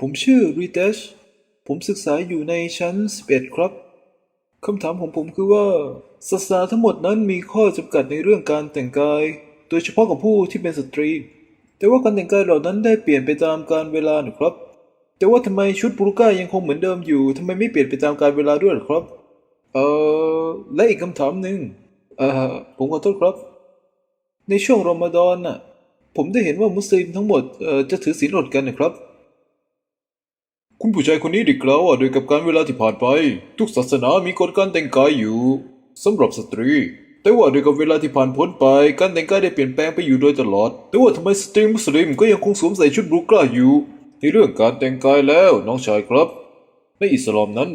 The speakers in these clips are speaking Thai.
ผมชื่อริเตชผมศึกษาอยู่ในชั้น 11 ครับ คำถามของผมคือว่าศาสนาทั้งหมดนั้นมีข้อจำกัดในเรื่องการแต่งกาย โดยเฉพาะกับผู้ที่เป็นสตรี แต่ว่าการแต่งกายเหล่านั้นได้เปลี่ยนไปตามกาลเวลาหรือครับ แต่ว่าทำไมชุดบุรุก้ายังคงเหมือนเดิมอยู่ทำไมไม่เปลี่ยนไปตามกาลเวลาด้วยหรอครับ เอ่อและอีกคำถามหนึ่งเอ่อผมขอโทษครับ ในช่วงรอมฎอนน่ะผมได้เห็นว่ามุสลิมทั้งหมดเอ่อจะถือศีลอดกันนะครับ คุณผู้ชายคนนี้ได้กล่าวว่าโดยกับการเวลาที่ผ่านไป ทุกศาสนามีกฎการแต่งกายอยู่สำหรับสตรี แต่ว่าโดยกับเวลาที่ผ่านพ้นไป การแต่งกายได้เปลี่ยนแปลงไปอยู่โดยตลอด แต่ว่าทำไมสตรีมุสลิมก็ยังคงสวมใส่ชุดบรุกล้าอยู่ ในเรื่องการแต่งกายแล้วน้องชายครับ ในอิสลามนั้น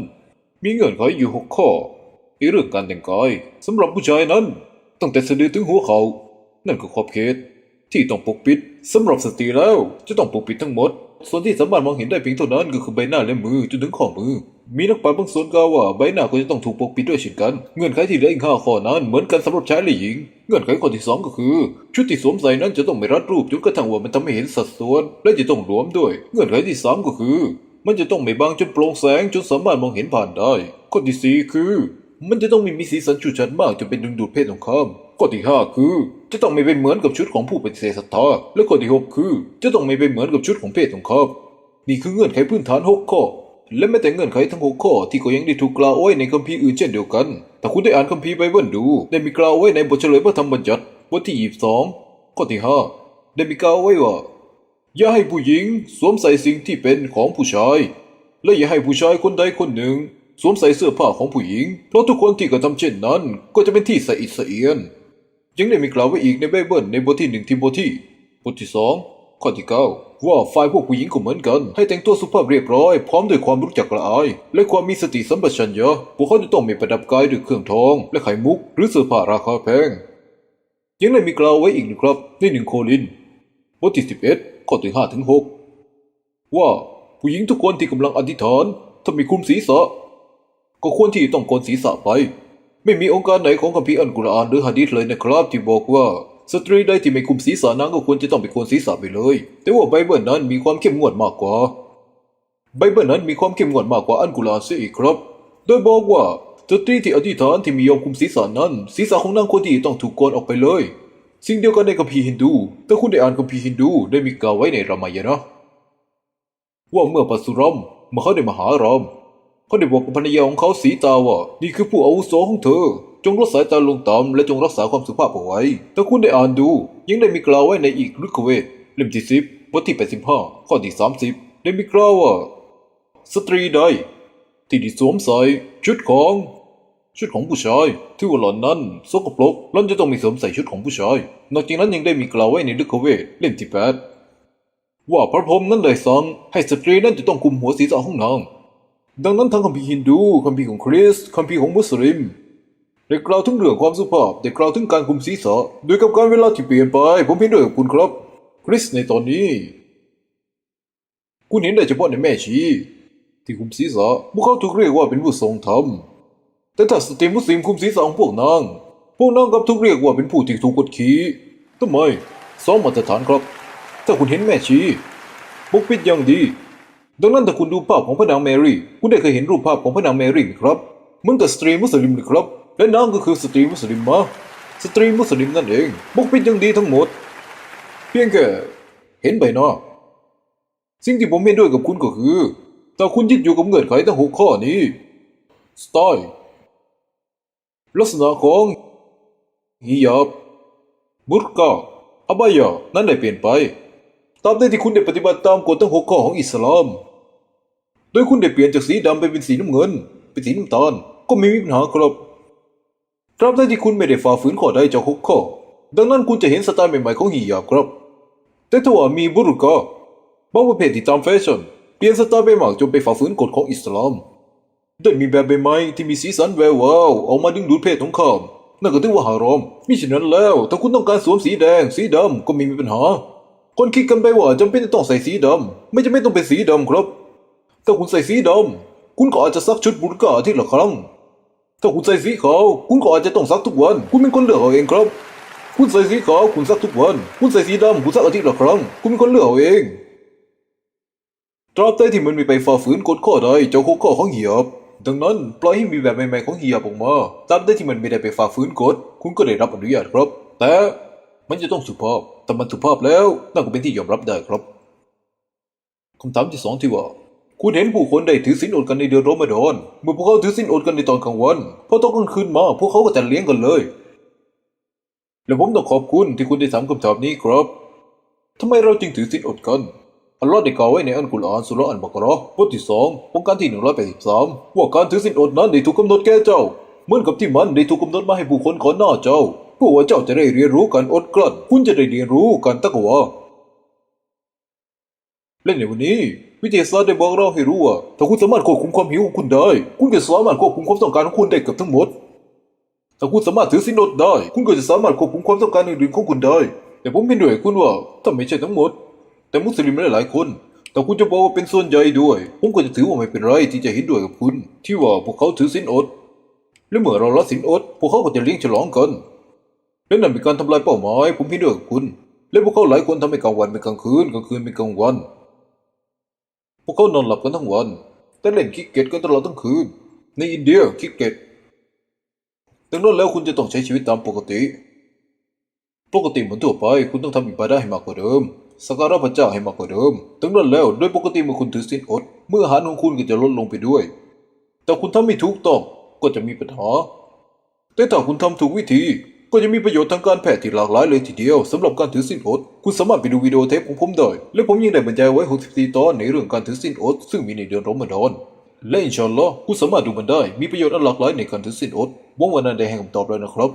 มีเงื่อนไขอยู่หกข้อในเรื่องการแต่งกายสำหรับผู้ชายนั้น ตั้งแต่สะดือถึงหัวเขา นั่นคือขอบเขตที่ต้องปกปิดสำหรับสตรีแล้วจะต้องปกปิดทั้งหมด ส่วนที่สามารถมองเห็นได้เพียงเท่านั้นก็คือใบหน้าและมือจนถึงข้อมือ มีนักปราชญ์บางส่วนกล่าวว่าใบหน้าก็จะต้องถูกปกปิดด้วยเช่นกัน เงื่อนไขที่เหลืออีกห้าข้อนั้นเหมือนกันสำหรับชายและหญิง เงื่อนไขข้อที่สองก็คือ ชุดที่สวมใส่นั้นจะต้องไม่รัดรูปจนกระทั่งว่ามันทำให้เห็นสัดส่วน และจะต้องหลวมด้วย เงื่อนไขที่สามก็คือ มันจะต้องไม่บางจนโปร่งแสงจนสามารถมองเห็นผ่านได้ ข้อที่สี่คือ มันจะต้องม่มีสีสันชูชัดมากจนเป็นดึงดูดเพศของข้าม ข้อที่ห้าคือ จะต้องไม่เป็นเหมือนกับชุดของผู้ปฏิเสธศรัทธาและข้อที่หกคือ จะต้องไม่เป็นเหมือนกับชุดของเพศของข้ามนี่คือเงื่อนไขพื้นฐานหกข้อ และแม้แต่เงื่อนไขทั้งหกข้อที่ก็ยังได้ถูกกล่าวไว้ในคัมภีร์อื่นเช่นเดียวกันถ้าคุณได้อ่านคัมภีร์ไบเบิลดู ได้มีกล่าวไว้ในบทเฉลยพระธรรมบัญญัติบทที่ยี่สิบสองข้อที่ห้าได้มีกล่าวไว้ว่าอย่าให้ผู้หญิงสวมใส่สิ่งที่เป็นของผู้ชาย และอย่าให้ผู้ชายคนใดคนหนึ่ง สวมใส่เสื้อผ้าของผู้หญิง เพราะทุกคนที่กระทำเช่นนั้น ก็จะเป็นที่สะอิดสะเอียน ยังได้มีกล่าวไว้อีกในไบเบิลในบทที่หนึ่งทิโมธีบทที่สองข้อที่เก้าว่าฝ่ายพวกผู้หญิงก็เหมือนกัน ให้แต่งตัวสุภาพเรียบร้อย พร้อมด้วยความรู้จักละอาย และความมีสติสัมปชัญญะพวกเขาจะต้องไม่ประดับกายด้วยเครื่องทอง และไข่มุก หรือเสื้อผ้าราคาแพง ยังได้มีกล่าวไว้อีกนะครับในหนึ่งโครินบทที่สิบเอ็ดข้อที่ห้าถึงหกว่าผู้หญิงทุกคนที่กำลังอธิษฐานถ้ามีคุมศีรษะ ก็ควรที่ต้องโกนศีรษะไป ไม่มีองค์การไหนของคัมภีร์อัลกุรอานหรือฮะดีษเลยนะครับที่บอกว่าสตรีใดที่ไม่คุมศีรษะนั้นก็ควรจะต้องไปโกนศีรษะไปเลย แต่ว่าไบเบิลนั้นมีความเข้มงวดมากกว่า ไบเบิลนั้นมีความเข้มงวดมากกว่าอัลกุรอานเสียอีกครับ โดยบอกว่าสตรีที่อธิษฐานที่มียอมคุมศีรษะนั้นศีรษะของนางควรที่ต้องถูกโกนออกไปเลย สิ่งเดียวกันในคัมภีร์ฮินดูถ้าคุณได้อ่านคัมภีร์ฮินดูได้มีกล่าวไว้ในรามายณะว่าเมื่อปัสุรัมเมื่อเขาได้มาหาราม เขาได้บอกกับภรรยาของเขาสีตาว่านี่คือผู้อาวุโสของเธอ จงลดสายตาลงต่ำและจงรักษาความสุภาพเอาไว้ถ้าคุณได้อ่านดู ยังได้มีกล่าวไว้ในอีกรุกเวทเล่มที่สิบบทที่แปดสิบห้าข้อที่สามสิบได้มีกล่าวว่า สตรีใดที่ได้สวมใส่ชุดของ ชุดของผู้ชายที่ว่าหล่อนนั้นสกปรกหล่อนจะต้องมีสวมใส่ชุดของผู้ชายนอกจากนั้นยังได้มีกล่าวไว้ในลึกเวทเล่มที่แปดว่าพระพรหมนั้นได้สั่งให้สตรีนั้นจะต้องคุมหัวศีรษะของนาง ดังนั้นทั้งคัมภีร์ฮินดูคัมภีร์ของคริสต์คัมภีร์ของมุสลิมได้กล่าวถึงเรื่องความสุภาพได้กล่าวถึงการคุมศีรษะโดยกับการเวลาที่เปลี่ยนไป ผมเห็นด้วยกับคุณครับ คริสในตอนนี้ คุณเห็นได้เฉพาะในแม่ชีที่คุมศีรษะพวกเขาถูกเรียกว่าเป็นผู้ทรงธรรม แต่ถ้าสตรีมุสลิมคุมศีรษะของพวกนาง พวกนางกับถูกเรียกว่าเป็นผู้ที่ถูกกดขี่ทำไมสองมาตรฐานครับ ถ้าคุณเห็นแม่ชีปกปิดอย่างดี ดังนั้นถ้าคุณดูภาพของพระนางแมรี่คุณได้เคยเห็นรูปภาพของพระนางแมรี่ไหมครับเหมือนกับสตรีมุสลิมเลยครับ และนางก็คือสตรีมุสลิมมาสตรีมุสลิมนั่นเองปกปิดอย่างดีทั้งหมด เพียงแค่เห็นใบหน้าสิ่งที่ผมเห็นด้วยกับคุณก็คือถ้าคุณยึดอยู่กับเงื่อนไขทั้งหกข้อนี้สไตล์ลักษณะของฮิญาบบุรกาอบายานั้นได้เปลี่ยนไป ตามใดที่คุณได้ปฏิบัติตามกฎทั้งหกข้อของอิสลาม โดยคุณได้เปลี่ยนจากสีดำไปเป็นสีน้ำเงิน เป็นสีน้ำตาล ก็ไม่มีปัญหาครับตราบใดที่คุณไม่ได้ฝ่าฝืนข้อใดจากหกข้อ ดังนั้นคุณจะเห็นสไตล์ใหม่ๆของฮิญาบครับ แต่ถ้าว่ามีบุรุษกาบางประเภทที่ตามแฟชั่นเปลี่ยนสไตล์ไปมากจนไปฝ่าฝืนกฎของอิสลามได้มีแบบใบไม้ที่มีสีสันแวววาวออกมาดึงดูดเพศของข้ามนั่นก็ถือว่าหารอมมิฉะนั้นแล้ว ถ้าคุณต้องการสวมสีแดง สีดำก็ไม่มีปัญหา คนคิดกันไปว่าจำเป็นจะต้องใส่สีดำไม่จำเป็นต้องเป็นสีดำครับ ถ้าคุณใส่สีดำคุณก็อาจจะซักชุดบุรกาที่ละครั้ง ถ้าคุณใส่สีขาวคุณก็อาจจะต้องซักทุกวัน คุณเป็นคนเลือกเอาเองครับ คุณใส่สีขาวคุณซักทุกวัน คุณใส่สีดำคุณซักอาทิตย์ละครั้ง คุณเป็นคนเลือกเอาเองตราบใดที่มันไม่ไปฝ่าฝืนกฎข้อใดเจ้าคุกข้อของเหยียบ ดังนั้นปล่อยให้มีแบบใหม่ๆของเหยียบออกมาตราบใดที่มันไม่ได้ไปฝ่าฝืนกฎคุณก็ได้รับอนุญาตครับ แต่ มันจะต้องสุภาพ แต่มันสุภาพแล้วนั่นก็เป็นที่ยอมรับได้ครับคำถามที่สองที่ว่า คุณเห็นผู้คนได้ถือศีลอดกันในเดือนรอมฎอน เมื่อพวกเขาถือศีลอดกันในตอนกลางวันพอตอนกลางคืนมา พวกเขาก็จะเลี้ยงกันเลย และผมต้องขอบคุณที่คุณได้ถามคำถามนี้ครับทำไมเราจึงถือศีลอดกันอัลลอฮ์ได้กล่าวไว้ในอัลกุรอานสุราะห์อัลบากเราะห์บทที่สององค์การที่หนึ่งร้อยแปดสิบสามว่าการถือศีลอดนั้นได้ถูกกำหนดแก่เจ้า เหมือนกับที่มันได้ถูกกำหนดมาให้ผู้คนก่อนหน้าเจ้า พื่อว่าเจ้าจะได้เรียนรู้การอดกลั้นคุณจะได้เรียนรู้การตักวาและในวันนี้ วิทยาศาสตร์ได้บอกเราให้รู้ว่าถ้าคุณสามารถควบคุมความหิวของคุณได้ คุณก็สามารถควบคุมความต้องการของคุณได้เกือบทั้งหมด ถ้าคุณสามารถถือศีลอดได้ คุณก็จะสามารถควบคุมความต้องการอื่นๆของคุณได้ แต่ผมเห็นด้วยคุณว่าถ้าไม่ใช่ทั้งหมด แต่มุสลิมหลายๆคนแต่คุณจะบอกว่าเป็นส่วนใหญ่ด้วย ผมก็จะถือว่าไม่เป็นไรที่จะเห็นด้วยกับคุณ ที่ว่าพวกเขาถือศีลอด และเมื่อเราละศีลอด พวกเขาก็จะเลี้ยงฉลองกัน และนั่นเป็นการทำลายเป้าหมาย ผมเห็นด้วยกับคุณ และพวกเขาหลายคนทำให้กลางวันเป็นกลางคืนกลางคืนเป็นกลางวัน พวกเขานอนหลับกันทั้งวัน แต่เล่นคิกเก็ตกันตลอดทั้งคืน ในอินเดียคิกเก็ตดังนั้นแล้วคุณจะต้องใช้ชีวิตตามปกติ ปกติเหมือนทั่วไปคุณต้องทำอิบาดะให้มากกว่าเดิมสักการะพระเจ้าให้มากกว่าเดิมดังนั้นแล้วโดยปกติเมื่อคุณถือศีลอด เมื่ออาหารของคุณก็จะลดลงไปด้วย แต่คุณทำไม่ถูกต้องก็จะมีปัญหา แต่ถ้าคุณทำถูกวิธี ก็ยังมีประโยชน์ทางการแพทย์ที่หลากหลายเลยทีเดียวสำหรับการถือสินอดคุณสามารถไปดูวิดีโอเทปของผมได้ และผมยังได้บรรยายไว้ 64 ตอนในเรื่องการถือสินอดซึ่งมีในเดือนรอมฎอนและอินชาอัลลอฮ์คุณสามารถดูมันได้มีประโยชน์อันหลากหลายในการถือสินอดหวังว่านั้นได้ให้คำตอบแล้วนะครับ